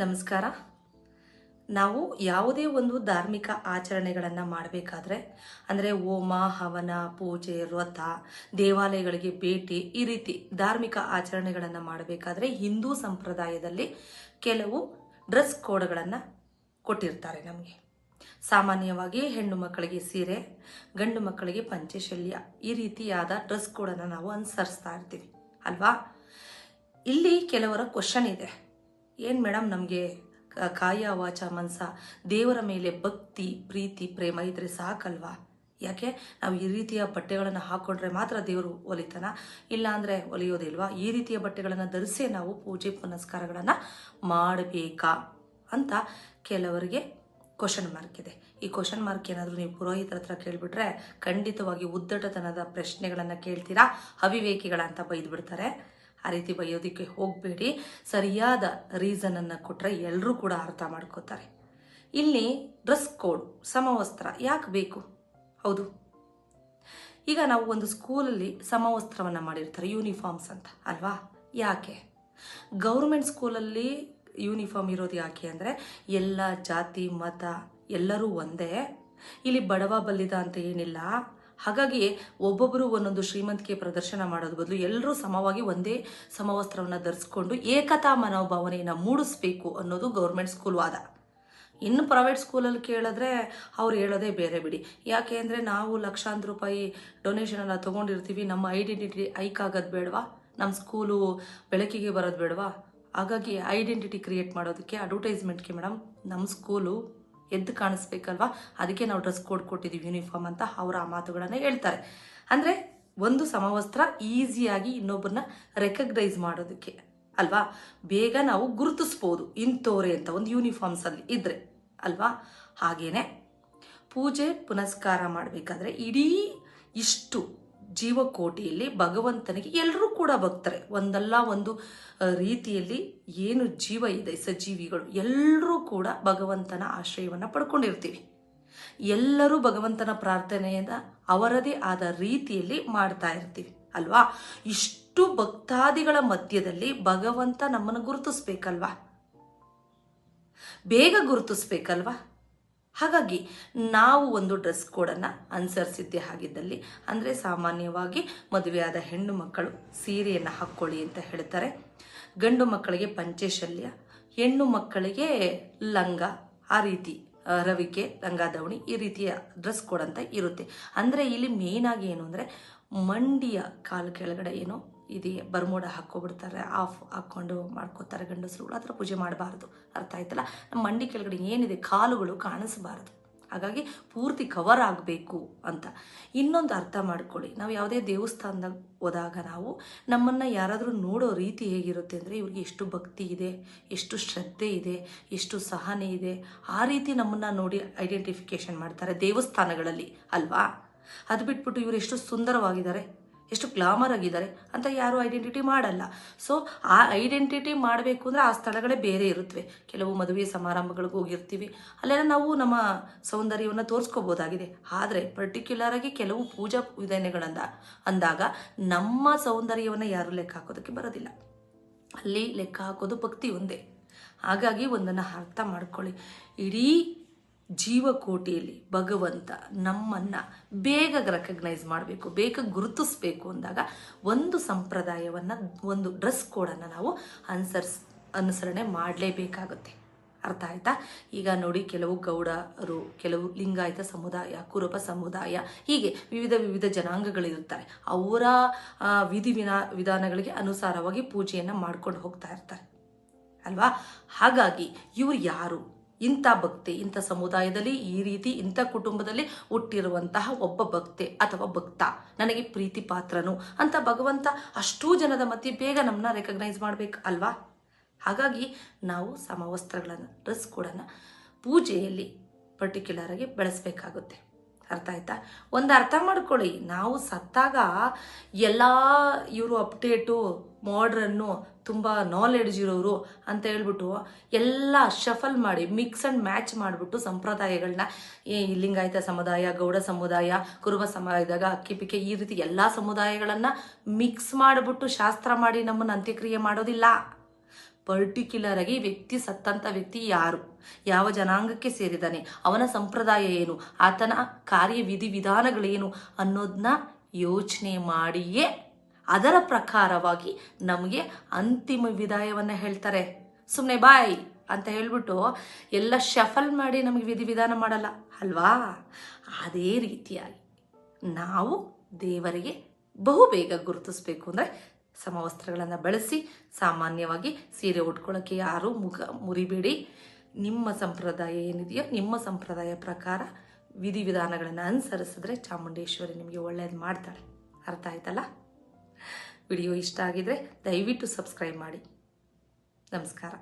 ನಮಸ್ಕಾರ. ನಾವು ಯಾವುದೇ ಒಂದು ಧಾರ್ಮಿಕ ಆಚರಣೆಗಳನ್ನು ಮಾಡಬೇಕಾದ್ರೆ, ಅಂದರೆ ಹೋಮ, ಹವನ, ಪೂಜೆ, ವ್ರತ, ದೇವಾಲಯಗಳಿಗೆ ಭೇಟಿ ಈ ರೀತಿ ಧಾರ್ಮಿಕ ಆಚರಣೆಗಳನ್ನು ಮಾಡಬೇಕಾದ್ರೆ ಹಿಂದೂ ಸಂಪ್ರದಾಯದಲ್ಲಿ ಕೆಲವು ಡ್ರೆಸ್ ಕೋಡ್ಗಳನ್ನು ಕೊಟ್ಟಿರ್ತಾರೆ ನಮಗೆ. ಸಾಮಾನ್ಯವಾಗಿ ಹೆಣ್ಣು ಮಕ್ಕಳಿಗೆ ಸೀರೆ, ಗಂಡು ಮಕ್ಕಳಿಗೆ ಪಂಚಶಲ್ಯ ಈ ರೀತಿಯಾದ ಡ್ರೆಸ್ ಕೋಡನ್ನು ನಾವು ಅನುಸರಿಸ್ತಾ ಇರ್ತೀವಿ. ಅಲ್ವಾ? ಇಲ್ಲಿ ಕೆಲವರ ಕ್ವಶನ್ ಇದೆ. ಏನು ಮೇಡಮ್ ನಮಗೆ ಕಾಯ ವಾಚ ಮನಸ? ದೇವರ ಮೇಲೆ ಭಕ್ತಿ, ಪ್ರೀತಿ, ಪ್ರೇಮ ಇದ್ರೆ ಸಾಕಲ್ವಾ? ಯಾಕೆ? ನಾವು ಈ ರೀತಿಯ ಬಟ್ಟೆಗಳನ್ನು ಹಾಕೊಂಡ್ರೆ ಮಾತ್ರ ದೇವರು ಒಲಿತಾನ? ಇಲ್ಲಾಂದರೆ ಒಲಿಯೋದಿಲ್ವಾ ಈ ರೀತಿಯ ಬಟ್ಟೆಗಳನ್ನು ಧರಿಸೇ ನಾವು ಪೂಜೆ ಪುನಸ್ಕಾರಗಳನ್ನು ಮಾಡಬೇಕಾ ಅಂತ ಕೆಲವರಿಗೆ ಕ್ವಶನ್ ಮಾರ್ಕ್ ಇದೆ. ಈ ಕ್ವಶನ್ ಮಾರ್ಕ್ ಏನಾದರೂ ನೀವು ಪುರೋಹಿತರ ಹತ್ರ ಕೇಳಿಬಿಟ್ರೆ ಖಂಡಿತವಾಗಿ ಉದ್ದಟತನದ ಪ್ರಶ್ನೆಗಳನ್ನು ಕೇಳ್ತೀರಾ? ಅವಿವೇಕಿಗಳ ಅಂತ ಬೈದು ಬಿಡ್ತಾರೆ ಆ ರೀತಿ ಬೈಯೋದಕ್ಕೆ ಹೋಗಬೇಡಿ. ಸರಿಯಾದ ರೀಸನನ್ನು ಕೊಟ್ಟರೆ ಎಲ್ಲರೂ ಕೂಡ ಅರ್ಥ ಮಾಡ್ಕೋತಾರೆ. ಇಲ್ಲಿ ಡ್ರೆಸ್ ಕೋಡ್ ಸಮವಸ್ತ್ರ ಯಾಕೆ ಬೇಕು? ಹೌದು. ಈಗ ನಾವು ಒಂದು ಸ್ಕೂಲಲ್ಲಿ ಸಮವಸ್ತ್ರವನ್ನು ಮಾಡಿರ್ತಾರೆ ಯೂನಿಫಾರ್ಮ್ಸ್ ಅಂತ, ಅಲ್ವಾ? ಯಾಕೆ? ಗೌರ್ಮೆಂಟ್ ಸ್ಕೂಲಲ್ಲಿ ಯೂನಿಫಾರ್ಮ್ ಇರೋದು ಯಾಕೆ ಅಂದರೆ ಎಲ್ಲ ಜಾತಿ, ಮತ ಎಲ್ಲರೂ ಒಂದೇ. ಇಲ್ಲಿ ಬಡವ ಬಲ್ಲಿದ ಅಂತ ಏನಿಲ್ಲ. ಹಾಗಾಗಿ ಒಬ್ಬೊಬ್ಬರು ಒಂದೊಂದು ಶ್ರೀಮಂತಿಕೆ ಪ್ರದರ್ಶನ ಮಾಡೋದು ಬದಲು ಎಲ್ಲರೂ ಸಮವಾಗಿ ಒಂದೇ ಸಮವಸ್ತ್ರವನ್ನು ಧರಿಸ್ಕೊಂಡು ಏಕತಾ ಮನೋಭಾವನೆಯನ್ನು ಮೂಡಿಸ್ಬೇಕು ಅನ್ನೋದು ಗೌರ್ಮೆಂಟ್ ಸ್ಕೂಲ್ ವಾದ. ಇನ್ನು ಪ್ರೈವೇಟ್ ಸ್ಕೂಲಲ್ಲಿ ಕೇಳಿದ್ರೆ ಅವ್ರು ಹೇಳೋದೇ ಬೇರೆ ಬಿಡಿ. ಯಾಕೆ ಅಂದರೆ ನಾವು ಲಕ್ಷಾಂತರ ರೂಪಾಯಿ ಡೊನೇಷನ್ ಎಲ್ಲ ತೊಗೊಂಡಿರ್ತೀವಿ, ನಮ್ಮ ಐಡೆಂಟಿಟಿ ಐಕ್ ಆಗೋದು ಬೇಡವಾ? ನಮ್ಮ ಸ್ಕೂಲು ಬೆಳಕಿಗೆ ಬರೋದು ಬೇಡವಾ? ಹಾಗಾಗಿ ಐಡೆಂಟಿಟಿ ಕ್ರಿಯೇಟ್ ಮಾಡೋದಕ್ಕೆ ಅಡ್ವರ್ಟೈಸ್ಮೆಂಟ್ಗೆ ಮೇಡಮ್ ನಮ್ಮ ಸ್ಕೂಲು ಎದ್ದು ಕಾಣಿಸ್ಬೇಕಲ್ವಾ? ಅದಕ್ಕೆ ನಾವು ಡ್ರೆಸ್ ಕೋಡ್ ಕೊಟ್ಟಿದ್ದೀವಿ ಯೂನಿಫಾರ್ಮ್ ಅಂತ ಅವರ ಆ ಮಾತುಗಳನ್ನು ಹೇಳ್ತಾರೆ. ಅಂದರೆ ಒಂದು ಸಮವಸ್ತ್ರ ಈಸಿಯಾಗಿ ಇನ್ನೊಬ್ಬರನ್ನ ರೆಕಗ್ನೈಸ್ ಮಾಡೋದಕ್ಕೆ, ಅಲ್ವಾ? ಬೇಗ ನಾವು ಗುರುತಿಸ್ಬೋದು ಇಂಥವ್ರೆ ಅಂತ ಒಂದು ಯೂನಿಫಾರ್ಮ್ಸಲ್ಲಿ ಇದ್ರೆ, ಅಲ್ವಾ? ಹಾಗೇನೆ ಪೂಜೆ ಪುನಸ್ಕಾರ ಮಾಡಬೇಕಾದ್ರೆ ಇಡೀ ಇಷ್ಟು ಜೀವಕೋಟಿಯಲ್ಲಿ ಭಗವಂತನಿಗೆ ಎಲ್ಲರೂ ಕೂಡ ಭಕ್ತರೆ. ಒಂದಲ್ಲ ಒಂದು ರೀತಿಯಲ್ಲಿ ಏನು ಜೀವ ಇದೆ, ಸಜೀವಿಗಳು ಎಲ್ಲರೂ ಕೂಡ ಭಗವಂತನ ಆಶ್ರಯವನ್ನು ಪಡ್ಕೊಂಡಿರ್ತೀವಿ. ಎಲ್ಲರೂ ಭಗವಂತನ ಪ್ರಾರ್ಥನೆಯಿಂದ ಅವರದೇ ಆದ ರೀತಿಯಲ್ಲಿ ಮಾಡ್ತಾ ಇರ್ತೀವಿ, ಅಲ್ವಾ? ಇಷ್ಟು ಭಕ್ತಾದಿಗಳ ಮಧ್ಯದಲ್ಲಿ ಭಗವಂತ ನಮ್ಮನ್ನು ಗುರುತಿಸ್ಬೇಕಲ್ವಾ? ಬೇಗ ಗುರುತಿಸ್ಬೇಕಲ್ವಾ? ಹಾಗಾಗಿ ನಾವು ಒಂದು ಡ್ರೆಸ್ ಕೋಡನ್ನು ಅನುಸರಿಸಿದ್ದೆ ಆಗಿದ್ದಲ್ಲಿ, ಅಂದರೆ ಸಾಮಾನ್ಯವಾಗಿ ಮದುವೆಯಾದ ಹೆಣ್ಣು ಮಕ್ಕಳು ಸೀರೆಯನ್ನು ಹಾಕ್ಕೊಳ್ಳಿ ಅಂತ ಹೇಳ್ತಾರೆ. ಗಂಡು ಮಕ್ಕಳಿಗೆ ಪಂಚಶಲ್ಯ, ಹೆಣ್ಣು ಮಕ್ಕಳಿಗೆ ಲಂಗ, ಆ ರೀತಿ. ರವಿಕೆ ರಂಗಾದವಣಿ ಈ ರೀತಿಯ ಡ್ರೆಸ್ ಕೋಡ್ ಅಂತ ಇರುತ್ತೆ. ಅಂದರೆ ಇಲ್ಲಿ ಮೇನ್ ಆಗಿ ಏನು ಅಂದರೆ ಮಂಡಿಯ ಕಾಲು ಕೆಳಗಡೆ ಏನು ಇದೆ, ಬರ್ಮೋಡ ಹಾಕ್ಕೊಬಿಡ್ತಾರೆ ಆಫ್ ಹಾಕ್ಕೊಂಡು ಮಾಡ್ಕೋತಾರೆ ಗಂಡಸರುಗಳು ಆ ಥರ ಪೂಜೆ ಮಾಡಬಾರ್ದು. ಅರ್ಥ ಆಯ್ತಲ್ಲ? ನಮ್ಮ ಮಂಡಿ ಕೆಳಗಡೆ ಏನಿದೆ, ಕಾಲುಗಳು ಕಾಣಿಸಬಾರ್ದು. ಹಾಗಾಗಿ ಪೂರ್ತಿ ಕವರ್ ಆಗಬೇಕು ಅಂತ. ಇನ್ನೊಂದು ಅರ್ಥ ಮಾಡ್ಕೊಳ್ಳಿ. ನಾವು ಯಾವುದೇ ದೇವಸ್ಥಾನದಾಗ ಹೋದಾಗ ನಾವು ನಮ್ಮನ್ನು ಯಾರಾದರೂ ನೋಡೋ ರೀತಿ ಹೇಗಿರುತ್ತೆ ಅಂದರೆ ಇವ್ರಿಗೆ ಎಷ್ಟು ಭಕ್ತಿ ಇದೆ, ಎಷ್ಟು ಶ್ರದ್ಧೆ ಇದೆ, ಎಷ್ಟು ಸಹನೆ ಇದೆ, ಆ ರೀತಿ ನಮ್ಮನ್ನು ನೋಡಿ ಐಡೆಂಟಿಫಿಕೇಶನ್ ಮಾಡ್ತಾರೆ ದೇವಸ್ಥಾನಗಳಲ್ಲಿ ಅಲ್ವಾ? ಅದು ಬಿಟ್ಬಿಟ್ಟು ಇವರು ಎಷ್ಟು ಸುಂದರವಾಗಿದ್ದಾರೆ. ಎಷ್ಟು ಗ್ಲಾಮರ್ ಆಗಿದ್ದಾರೆ ಅಂತ ಯಾರು ಐಡೆಂಟಿಟಿ ಮಾಡಲ್ಲ. ಸೊ ಆ ಐಡೆಂಟಿಟಿ ಮಾಡಬೇಕು ಅಂದರೆ ಆ ಸ್ಥಳಗಳೇ ಬೇರೆ ಇರುತ್ತವೆ. ಕೆಲವು ಮದುವೆ ಸಮಾರಂಭಗಳಿಗೆ ಹೋಗಿರ್ತೀವಿ. ಅಲ್ಲೆಲ್ಲ ನಾವು ನಮ್ಮ ಸೌಂದರ್ಯವನ್ನು ತೋರಿಸ್ಕೋಬೋದಾಗಿದೆ. ಆದರೆ ಪರ್ಟಿಕ್ಯುಲರ್ ಆಗಿ ಕೆಲವು ಪೂಜಾ ವಿಧಾನಗಳಂದ ಅಂದಾಗ ನಮ್ಮ ಸೌಂದರ್ಯವನ್ನು ಯಾರು ಲೆಕ್ಕ ಹಾಕೋದಕ್ಕೆ ಬರೋದಿಲ್ಲ. ಅಲ್ಲಿ ಲೆಕ್ಕ ಹಾಕೋದು ಭಕ್ತಿ ಒಂದೇ. ಹಾಗಾಗಿ ಒಂದನ್ನು ಅರ್ಥ ಮಾಡ್ಕೊಳ್ಳಿ. ಇಡೀ ಜೀವಕೋಟಿಯಲ್ಲಿ ಭಗವಂತ ನಮ್ಮನ್ನು ಬೇಗ ರೆಕಗ್ನೈಸ್ ಮಾಡಬೇಕು, ಬೇಗ ಗುರುತಿಸ್ಬೇಕು ಅಂದಾಗ ಒಂದು ಸಂಪ್ರದಾಯವನ್ನು, ಒಂದು ಡ್ರೆಸ್ ಕೋಡನ್ನು ನಾವು ಅನುಸರಿಸ್, ಅನುಸರಣೆ ಮಾಡಲೇಬೇಕಾಗುತ್ತೆ. ಅರ್ಥ ಆಯ್ತಾ? ಈಗ ನೋಡಿ ಕೆಲವು ಗೌಡರು, ಕೆಲವು ಲಿಂಗಾಯತ ಸಮುದಾಯ, ಕುರುಬ ಸಮುದಾಯ, ಹೀಗೆ ವಿವಿಧ ವಿವಿಧ ಜನಾಂಗಗಳಿರುತ್ತಾರೆ. ಅವರ ವಿಧಿ ವಿನಾ ವಿಧಾನಗಳಿಗೆ ಅನುಸಾರವಾಗಿ ಪೂಜೆಯನ್ನು ಮಾಡ್ಕೊಂಡು ಹೋಗ್ತಾ ಇರ್ತಾರೆ. ಅಲ್ವಾ? ಹಾಗಾಗಿ ಇವರು ಯಾರು? ಇಂಥ ಭಕ್ತಿ, ಇಂಥ ಸಮುದಾಯದಲ್ಲಿ ಈ ರೀತಿ ಇಂಥ ಕುಟುಂಬದಲ್ಲಿ ಹುಟ್ಟಿರುವಂತಹ ಒಬ್ಬ ಭಕ್ತೆ ಅಥವಾ ಭಕ್ತ ನನಗೆ ಪ್ರೀತಿ ಪಾತ್ರನು ಅಂತ ಭಗವಂತ ಅಷ್ಟೂ ಜನದ ಮಧ್ಯೆ ಬೇಗ ನಮ್ಮನ್ನ ರೆಕಗ್ನೈಸ್ ಮಾಡ್ಬೇಕು ಅಲ್ವಾ? ಹಾಗಾಗಿ ನಾವು ಸಮವಸ್ತ್ರಗಳನ್ನು ಡ್ರೆಸ್ ಕೂಡನ ಪೂಜೆಯಲ್ಲಿ ಪರ್ಟಿಕ್ಯುಲರ್ ಆಗಿ ಬೆಳೆಸಬೇಕಾಗುತ್ತೆ. ಅರ್ಥ ಆಯ್ತಾ? ಒಂದು ಅರ್ಥ ಮಾಡ್ಕೊಳ್ಳಿ. ನಾವು ಸತ್ತಾಗ ಎಲ್ಲ ಇವರು ಅಪ್ಡೇಟು ಮಾಡ್ರನ್ನು ತುಂಬ ನಾಲೆಡ್ಜ್ ಇರೋರು ಅಂತ ಹೇಳ್ಬಿಟ್ಟು ಎಲ್ಲ ಶಫಲ್ ಮಾಡಿ ಮಿಕ್ಸ್ ಆ್ಯಂಡ್ ಮ್ಯಾಚ್ ಮಾಡಿಬಿಟ್ಟು ಸಂಪ್ರದಾಯಗಳನ್ನ ಈ ಲಿಂಗಾಯತ ಸಮುದಾಯ, ಗೌಡ ಸಮುದಾಯ, ಕುರುಬ ಸಮುದಾಯದಾಗ ಅಕ್ಕಿ ಪಿಕೆ ಈ ರೀತಿ ಎಲ್ಲ ಸಮುದಾಯಗಳನ್ನು ಮಿಕ್ಸ್ ಮಾಡಿಬಿಟ್ಟು ಶಾಸ್ತ್ರ ಮಾಡಿ ನಮ್ಮನ್ನು ಅಂತ್ಯಕ್ರಿಯೆ ಮಾಡೋದಿಲ್ಲ. ಪರ್ಟಿಕ್ಯುಲರ್ ಆಗಿ ವ್ಯಕ್ತಿ ಸತ್ತಂತ ವ್ಯಕ್ತಿ ಯಾರು? ಯಾವ ಜನಾಂಗಕ್ಕೆ ಸೇರಿದಾನೆ? ಅವನ ಸಂಪ್ರದಾಯ ಏನು? ಆತನ ಕಾರ್ಯ ವಿಧಿ ವಿಧಾನಗಳೇನು ಅನ್ನೋದನ್ನ ಯೋಚನೆ ಮಾಡಿಯೇ ಅದರ ಪ್ರಕಾರವಾಗಿ ನಮಗೆ ಅಂತಿಮ ವಿದಾಯವನ್ನು ಹೇಳ್ತಾರೆ. ಸುಮ್ಮನೆ ಬಾಯ್ ಅಂತ ಹೇಳ್ಬಿಟ್ಟು ಎಲ್ಲ ಶಫಲ್ ಮಾಡಿ ನಮಗೆ ವಿಧಿವಿಧಾನ ಮಾಡಲ್ಲ, ಅಲ್ವಾ? ಅದೇ ರೀತಿಯಾಗಿ ನಾವು ದೇವರಿಗೆ ಬಹು ಬೇಗ ಗುರುತಿಸ್ಬೇಕು ಅಂದರೆ ಸಮವಸ್ತ್ರಗಳನ್ನು ಬಳಸಿ, ಸಾಮಾನ್ಯವಾಗಿ ಸೀರೆ ಉಟ್ಕೊಳ್ಳೋಕ್ಕೆ ಯಾರೂ ಮುಖ ಮುರಿಬೇಡಿ. ನಿಮ್ಮ ಸಂಪ್ರದಾಯ ಏನಿದೆಯೋ ನಿಮ್ಮ ಸಂಪ್ರದಾಯ ಪ್ರಕಾರ ವಿಧಿವಿಧಾನಗಳನ್ನು ಅನುಸರಿಸಿದ್ರೆ ಚಾಮುಂಡೇಶ್ವರಿ ನಿಮಗೆ ಒಳ್ಳೇದು ಮಾಡ್ತಾಳೆ. ಅರ್ಥ ಆಯ್ತಲ್ಲ? ವಿಡಿಯೋ ಇಷ್ಟ ಆಗಿದ್ರೆ ದಯವಿಟ್ಟು ಸಬ್ಸ್ಕ್ರೈಬ್ ಮಾಡಿ. ನಮಸ್ಕಾರ.